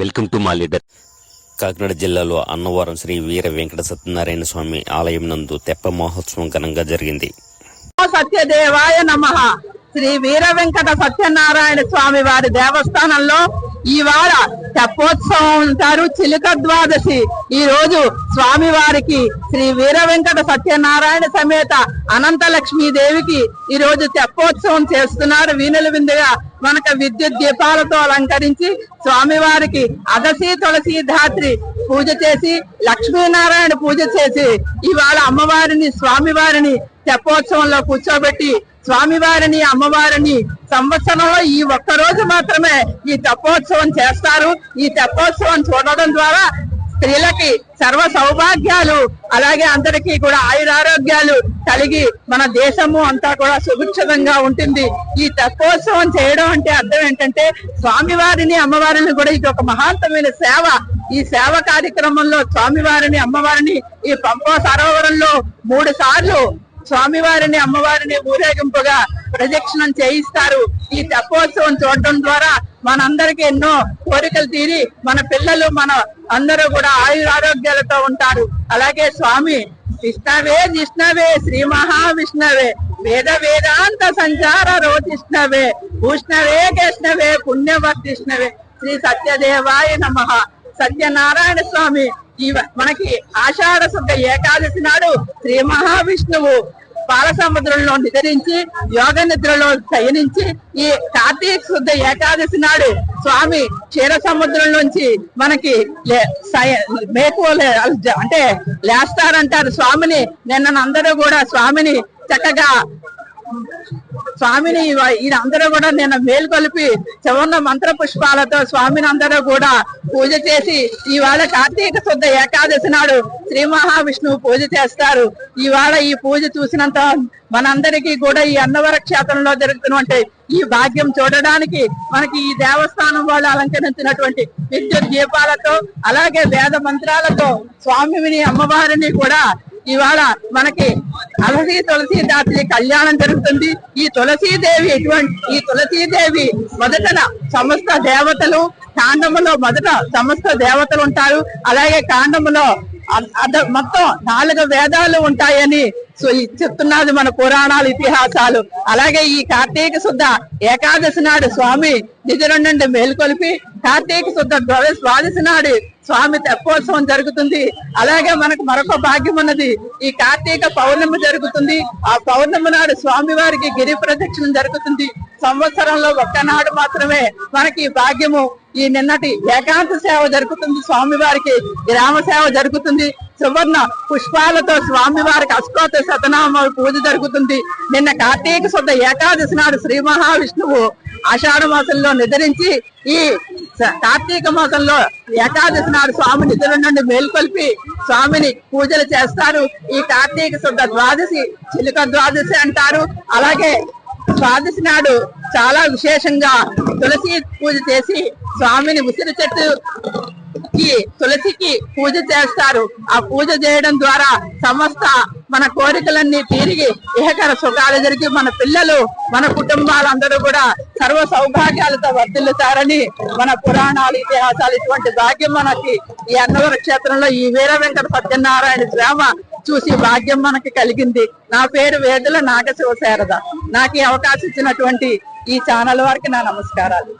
Welcome to మా leader. Kakinada జిల్లాలో అన్నవరం శ్రీ వీర వెంకట సత్యనారాయణ స్వామి ఆలయం నందు తెప్ప మహోత్సవం ఘనంగా జరిగింది. సత్యదేవాయ నమ. శ్రీ వీర వెంకట సత్యనారాయణ స్వామి వారి దేవస్థానంలో ఈ వార తెప్పోత్సవం అంటారు చిలుక ద్వాదశి. ఈ రోజు స్వామి వారికి శ్రీ వీర వెంకట సత్యనారాయణ సమేత అనంత లక్ష్మీదేవికి ఈ రోజు తెప్పోత్సవం చేస్తున్నారు. వీణుల విందుగా మనకు విద్యుత్ దీపాలతో అలంకరించి స్వామివారికి అగసి తులసి ధాత్రి పూజ చేసి లక్ష్మీనారాయణ పూజ చేసి ఇవాళ అమ్మవారిని స్వామివారిని తెప్పోత్సవంలో కూర్చోబెట్టి స్వామివారిని అమ్మవారిని సంవత్సరంలో ఈ ఒక్క రోజు మాత్రమే ఈ తెప్పోత్సవం చేస్తారు. ఈ తెప్పోత్సవం చూడడం ద్వారా స్త్రీలకి సర్వ సౌభాగ్యాలు అలాగే అందరికీ కూడా ఆయురారోగ్యాలు కలిగి మన దేశము అంతా కూడా సుభిక్షితంగా ఉంటుంది. ఈ తెప్పోత్సవం చేయడం అంటే అర్థం ఏంటంటే స్వామివారిని అమ్మవారిని కూడా ఇది ఒక మహాంతమైన సేవ. ఈ సేవ కార్యక్రమంలో స్వామివారిని అమ్మవారిని ఈ పంప సరోవరంలో మూడు సార్లు స్వామివారిని అమ్మవారిని ఊరేగింపుగా ప్రదక్షిణం చేయిస్తారు. ఈ తెప్పోత్సవం చూడడం ద్వారా మనందరికి ఎన్నో కోరికలు తీరి మన పిల్లలు మన అందరూ కూడా ఆయురారోగ్యాలతో ఉంటారు. అలాగే స్వామి విష్ణవే జిష్ణవే శ్రీ మహావిష్ణవే వేద వేదాంత సంచార రోజిష్ణవే ఉష్ణవే కృష్ణవే పుణ్యవర్తిష్ణవే శ్రీ సత్యదేవాయ నమ. సత్యనారాయణ స్వామి ఈ మనకి ఆషాఢ శుద్ధ ఏకాదశి నాడు శ్రీ మహావిష్ణువు పాలసముద్రంలో నిద్రించి యోగ నిద్రలో శయనించి ఈ కార్తీక శుద్ధ ఏకాదశి నాడు స్వామి క్షీర సముద్రం నుంచి మనకి లే- మేకువలే అంటే లేస్తారంటారు. స్వామిని నిన్న అందరూ కూడా స్వామిని చక్కగా స్వామిని ఈయన అందరూ కూడా నేను మేల్కొలిపి చివరిన మంత్ర పుష్పాలతో స్వామిని అందరూ కూడా పూజ చేసి ఇవాళ కార్తీక శుద్ధ ఏకాదశి నాడు శ్రీ మహావిష్ణువు పూజ చేస్తారు. ఇవాళ ఈ పూజ చూసినంత మనందరికీ కూడా ఈ అన్నవర క్షేత్రంలో జరుగుతున్నటువంటి ఈ భాగ్యం చూడడానికి మనకి ఈ దేవస్థానం వాళ్ళు అలంకరించినటువంటి విద్యుత్ దీపాలతో అలాగే వేద మంత్రాలతో స్వామిని అమ్మవారిని కూడా ఇవాళ మనకి అలసి తులసి దాత్రి కళ్యాణం జరుగుతుంది. ఈ తులసీదేవి ఎటువంటి ఈ తులసీదేవి మొదటన సమస్త దేవతలు కాండములో మొదట సమస్త దేవతలు ఉంటారు. అలాగే కాండములో అ- మొత్తం నాలుగు వేదాలు ఉంటాయని చెప్తున్నది మన పురాణాలు ఇతిహాసాలు. అలాగే ఈ కార్తీక శుద్ధ ఏకాదశి నాడు స్వామి నిధుల నుండి మేల్కొలిపి కార్తీక శుద్ధ ద్వాదశి నాడు స్వామి తెప్పోత్సవం జరుగుతుంది. అలాగే మనకు మరొక భాగ్యం ఉన్నది. ఈ కార్తీక పౌర్ణమి జరుగుతుంది. ఆ పౌర్ణమి నాడు స్వామి వారికి గిరి ప్రదక్షిణం జరుగుతుంది. సంవత్సరంలో ఒక్కనాడు మాత్రమే మనకి భాగ్యము. ఈ నిన్నటి ఏకాంత సేవ జరుగుతుంది స్వామి వారికి గ్రామ సేవ జరుగుతుంది. సువర్ణ పుష్పాలతో స్వామి వారికి అష్టోత్తర శతనామ పూజ జరుగుతుంది. నిన్న కార్తీక శుద్ధ ఏకాదశి నాడు శ్రీ మహావిష్ణువు ఆషాఢ మాసంలో నిద్రించి ఈ కార్తీక మాసంలో ఏకాదశి నాడు స్వామి నిద్ర నుండి మేల్కొల్పి స్వామిని పూజలు చేస్తారు. ఈ కార్తీక శుద్ధ ద్వాదశి చిలుక ద్వాదశి అంటారు. అలాగే ద్వాదశి నాడు చాలా విశేషంగా తులసి పూజ చేసి స్వామిని ఉసిరి చెట్టు కి తులసికి పూజ చేస్తారు. ఆ పూజ చేయడం ద్వారా సమస్త మన కోరికలన్నీ తిరిగి ఇహకర సుఖాలు జరిగి మన పిల్లలు మన కుటుంబాలందరూ కూడా సర్వ సౌభాగ్యాలతో వర్ధిల్లుతారని మన పురాణాలు ఇతిహాసాలు ఇటువంటి భాగ్యం మనకి ఈ అన్నవర క్షేత్రంలో ఈ వీర వెంకట సత్యనారాయణ శ్రామ చూసి భాగ్యం మనకి కలిగింది. నా పేరు వేదుల నాగశివ శారద నాకు ఈ అవకాశం ఇచ్చినటువంటి ఈ ఛానల్ వారికి నా నమస్కారాలు.